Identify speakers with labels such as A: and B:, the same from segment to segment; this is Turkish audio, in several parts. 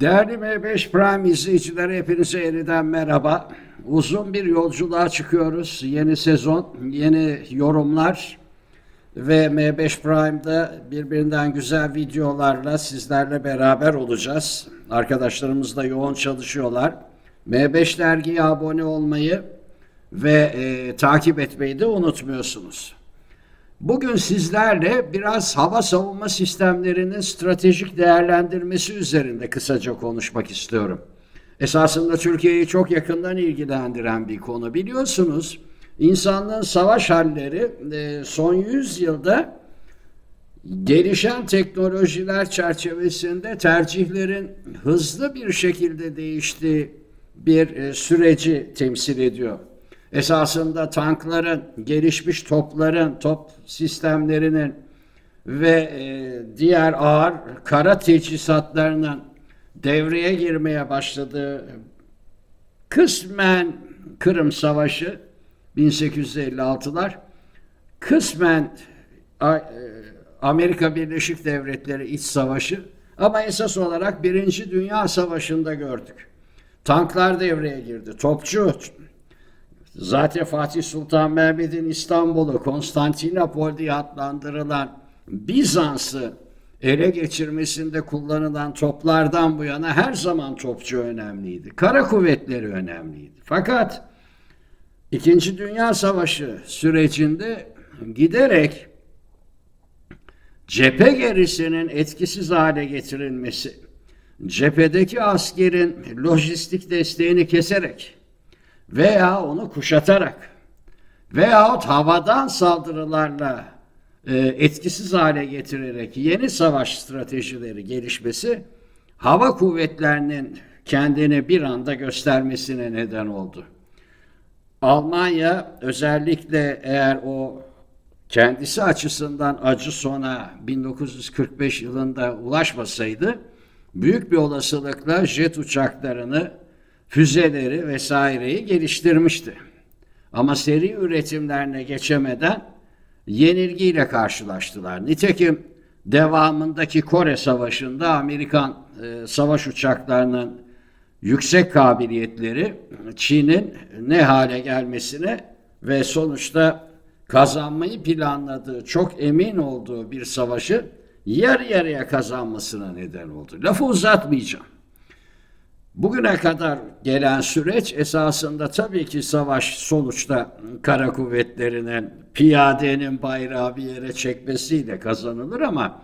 A: Değerli M5 Prime izleyicileri hepinize yeniden merhaba. Uzun bir yolculuğa çıkıyoruz. Yeni sezon, yeni yorumlar ve M5 Prime'da birbirinden güzel videolarla sizlerle beraber olacağız. Arkadaşlarımız da yoğun çalışıyorlar. M5 dergiye abone olmayı ve e, takip etmeyi de unutmuyorsunuz. Bugün sizlerle biraz hava savunma sistemlerinin stratejik değerlendirmesi üzerinde kısaca konuşmak istiyorum. Esasında Türkiye'yi çok yakından ilgilendiren bir konu biliyorsunuz. İnsanlığın savaş halleri e, son 100 yılda gelişen teknolojiler çerçevesinde tercihlerin hızlı bir şekilde değiştiği bir e, süreci temsil ediyor. Esasında tankların, gelişmiş topların, top sistemlerinin ve e, diğer ağır kara teçhizatlarının devreye girmeye başladığı kısmen Kırım Savaşı 1856'lar kısmen e, Amerika Birleşik Devletleri İç Savaşı ama esas olarak Birinci Dünya Savaşı'nda gördük. Tanklar devreye girdi. Topçu Zaten Fatih Sultan Mehmet'in İstanbul'u Konstantinopol diye adlandırılan Bizans'ı ele geçirmesinde kullanılan toplardan bu yana her zaman topçu önemliydi. Kara kuvvetleri önemliydi. Fakat İkinci Dünya Savaşı sürecinde giderek cephe gerisinin etkisiz hale getirilmesi, cephedeki askerin lojistik desteğini keserek veya onu kuşatarak veyahut havadan saldırılarla e, etkisiz hale getirerek yeni savaş stratejileri gelişmesi hava kuvvetlerinin kendini bir anda göstermesine neden oldu. Almanya özellikle eğer o kendisi açısından acı sona 1945 yılında ulaşmasaydı büyük bir olasılıkla jet uçaklarını, füzeleri vesaireyi geliştirmişti. Ama seri üretimlerine geçemeden yenilgiyle karşılaştılar. Nitekim devamındaki Kore Savaşı'nda Amerikan e, savaş uçaklarının yüksek kabiliyetleri Çin'in ne hale gelmesine ve sonuçta kazanmayı planladığı, çok emin olduğu bir savaşı yarı yarıya kazanmasına neden oldu. Lafı uzatmayacağım. Bugüne kadar gelen süreç esasında tabii ki savaş sonuçta kara kuvvetlerinin piyadenin bayrağı bir yere çekmesiyle kazanılır ama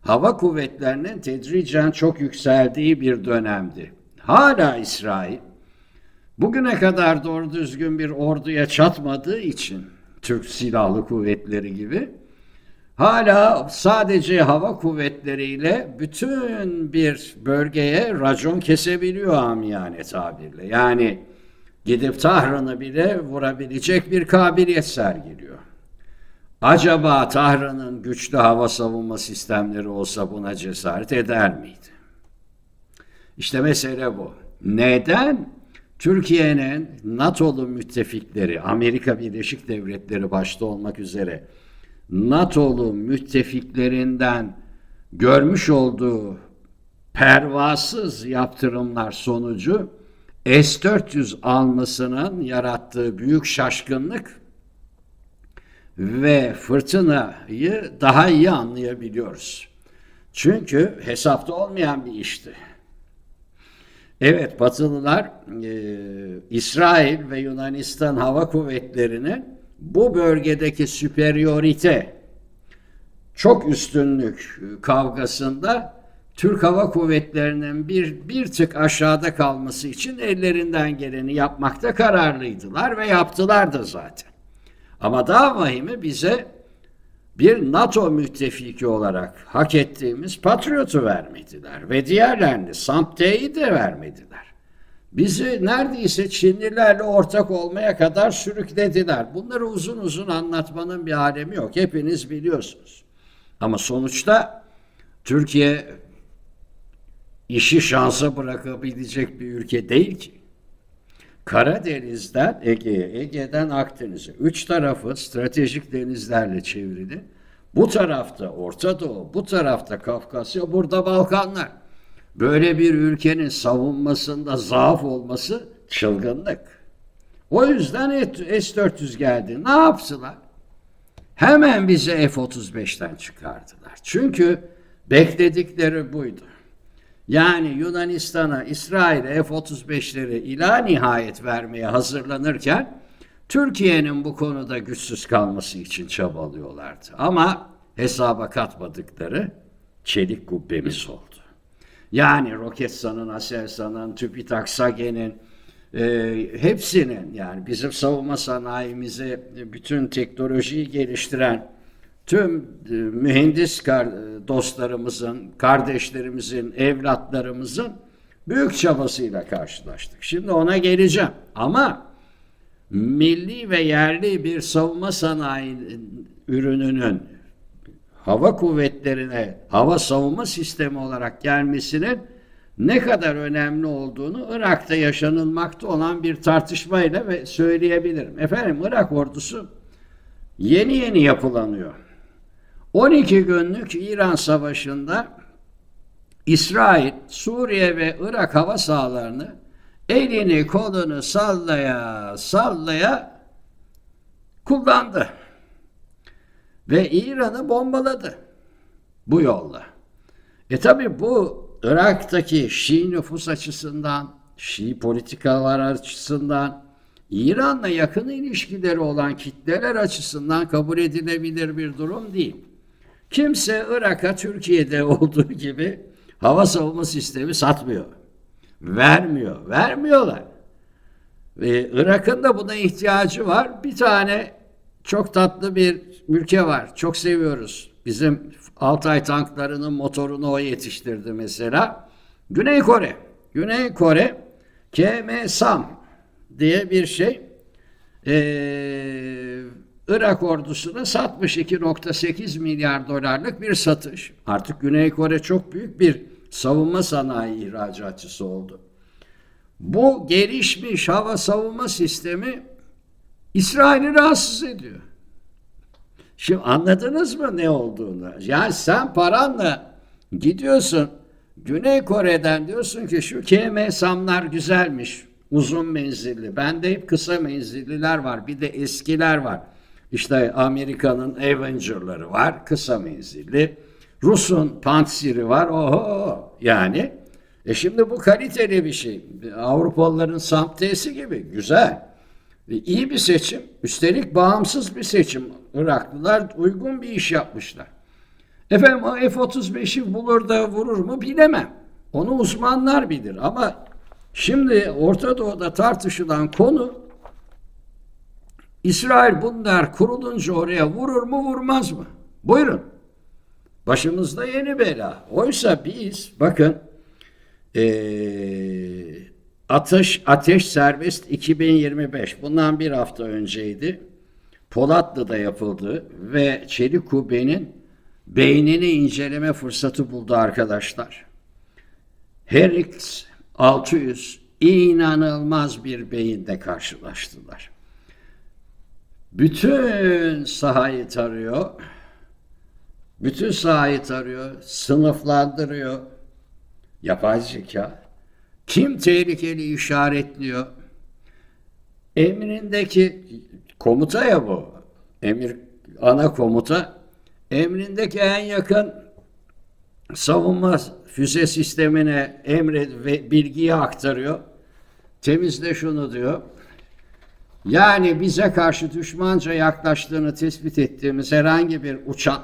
A: hava kuvvetlerinin tedricen çok yükseldiği bir dönemdi. Hala İsrail bugüne kadar doğru düzgün bir orduya çatmadığı için Türk Silahlı Kuvvetleri gibi hala sadece hava kuvvetleriyle bütün bir bölgeye racon kesebiliyor amiyane tabirle. Yani gidip Tahran'ı bile vurabilecek bir kabiliyet sergiliyor. Acaba Tahran'ın güçlü hava savunma sistemleri olsa buna cesaret eder miydi? İşte mesele bu. Neden? Türkiye'nin NATO'lu müttefikleri, Amerika Birleşik Devletleri başta olmak üzere NATO'lu müttefiklerinden görmüş olduğu pervasız yaptırımlar sonucu S-400 almasının yarattığı büyük şaşkınlık ve fırtınayı daha iyi anlayabiliyoruz. Çünkü hesapta olmayan bir işti. Evet Batılılar e, İsrail ve Yunanistan hava kuvvetlerinin bu bölgedeki süperiorite çok üstünlük kavgasında Türk Hava Kuvvetleri'nin bir, bir tık aşağıda kalması için ellerinden geleni yapmakta kararlıydılar ve yaptılar da zaten. Ama daha vahimi bize bir NATO müttefiki olarak hak ettiğimiz Patriot'u vermediler ve diğerlerini Sampte'yi de vermediler. Bizi neredeyse Çinlilerle ortak olmaya kadar sürüklediler. Bunları uzun uzun anlatmanın bir alemi yok. Hepiniz biliyorsunuz. Ama sonuçta Türkiye işi şansa bırakabilecek bir ülke değil ki. Karadeniz'den Ege'ye, Ege'den Akdeniz'e. Üç tarafı stratejik denizlerle çevrili. Bu tarafta Orta Doğu, bu tarafta Kafkasya, burada Balkanlar. Böyle bir ülkenin savunmasında zaaf olması çılgınlık. O yüzden S-400 geldi. Ne yaptılar? Hemen bize F-35'ten çıkardılar. Çünkü bekledikleri buydu. Yani Yunanistan'a, İsrail'e F-35'leri ila nihayet vermeye hazırlanırken Türkiye'nin bu konuda güçsüz kalması için çabalıyorlardı. Ama hesaba katmadıkları çelik kubbemiz oldu. Yani Roketsan'ın, Aselsan'ın, TÜBİTAK, SAGE'nin e, hepsinin yani bizim savunma sanayimizi bütün teknolojiyi geliştiren tüm e, mühendis kar, dostlarımızın, kardeşlerimizin, evlatlarımızın büyük çabasıyla karşılaştık. Şimdi ona geleceğim. Ama milli ve yerli bir savunma sanayi ürününün hava kuvvetlerine hava savunma sistemi olarak gelmesinin ne kadar önemli olduğunu Irak'ta yaşanılmakta olan bir tartışmayla ve söyleyebilirim. Efendim Irak ordusu yeni yeni yapılanıyor. 12 günlük İran Savaşı'nda İsrail, Suriye ve Irak hava sahalarını elini kolunu sallaya sallaya kullandı. Ve İran'ı bombaladı bu yolla. E tabi bu Irak'taki Şii nüfus açısından, Şii politikalar açısından, İran'la yakın ilişkileri olan kitleler açısından kabul edilebilir bir durum değil. Kimse Irak'a Türkiye'de olduğu gibi hava savunma sistemi satmıyor. Vermiyor. Vermiyorlar. Ve Irak'ın da buna ihtiyacı var. Bir tane çok tatlı bir ülke var. Çok seviyoruz. Bizim Altay tanklarının motorunu o yetiştirdi mesela. Güney Kore. Güney Kore KM-SAM diye bir şey. Ee, Irak ordusuna satmış 2.8 milyar dolarlık bir satış. Artık Güney Kore çok büyük bir savunma sanayi ihracatçısı oldu. Bu gelişmiş hava savunma sistemi İsrail'i rahatsız ediyor. Şimdi anladınız mı ne olduğunu? Yani sen paranla gidiyorsun Güney Kore'den diyorsun ki şu KM-SAM'lar güzelmiş. Uzun menzilli. Bende hep kısa menzilliler var. Bir de eskiler var. İşte Amerika'nın Avenger'ları var. Kısa menzilli. Rus'un Pantsir'i var. Oho yani. E şimdi bu kaliteli bir şey. Avrupalıların Samtesi gibi. Güzel. E, iyi bir seçim. Üstelik bağımsız bir seçim. Iraklılar uygun bir iş yapmışlar. Efendim o F-35'i bulur da vurur mu bilemem. Onu uzmanlar bilir ama şimdi Orta Doğu'da tartışılan konu İsrail bunlar kurulunca oraya vurur mu vurmaz mı? Buyurun. Başımızda yeni bela. Oysa biz bakın ee, ateş, ateş serbest 2025 bundan bir hafta önceydi. Polatlı'da yapıldı ve Çelik Kubbe'nin beynini inceleme fırsatı buldu arkadaşlar. Herix 600 inanılmaz bir beyinde karşılaştılar. Bütün sahayı tarıyor. Bütün sahayı tarıyor, sınıflandırıyor. Yapay zeka. Kim tehlikeli işaretliyor? Emrindeki komuta ya bu. Emir ana komuta emrindeki en yakın savunma füze sistemine emre ve bilgiyi aktarıyor. Temizle şunu diyor. Yani bize karşı düşmanca yaklaştığını tespit ettiğimiz herhangi bir uçan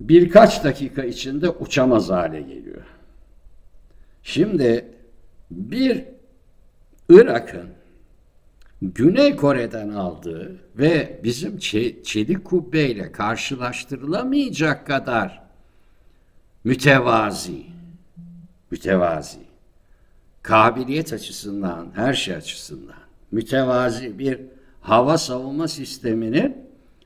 A: birkaç dakika içinde uçamaz hale geliyor. Şimdi bir Irak'ın Güney Kore'den aldığı ve bizim çelik kubbeyle karşılaştırılamayacak kadar mütevazi, mütevazi, kabiliyet açısından, her şey açısından mütevazi bir hava savunma sisteminin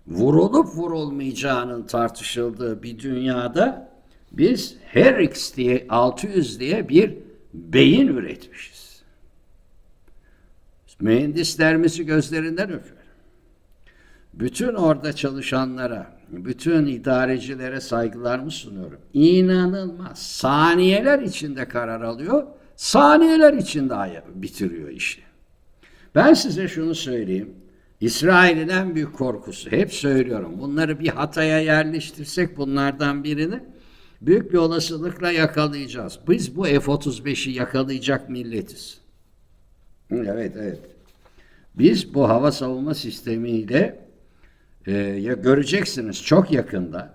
A: vurulup vurulmayacağının tartışıldığı bir dünyada biz Herix diye 600 diye bir beyin üretmişiz. Mühendislerimizi gözlerinden öpüyorum. bütün orada çalışanlara, bütün idarecilere saygılarımı sunuyorum. İnanılmaz. Saniyeler içinde karar alıyor, saniyeler içinde bitiriyor işi. Ben size şunu söyleyeyim. İsrail'in en büyük korkusu, hep söylüyorum, bunları bir hataya yerleştirsek bunlardan birini, büyük bir olasılıkla yakalayacağız. Biz bu F-35'i yakalayacak milletiz. Evet, evet. Biz bu hava savunma sistemiyle e, ya göreceksiniz çok yakında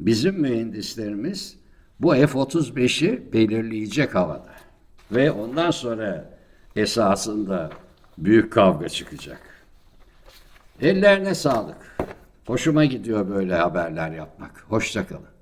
A: bizim mühendislerimiz bu F-35'i belirleyecek havada. Ve ondan sonra esasında büyük kavga çıkacak. Ellerine sağlık. Hoşuma gidiyor böyle haberler yapmak. Hoşçakalın.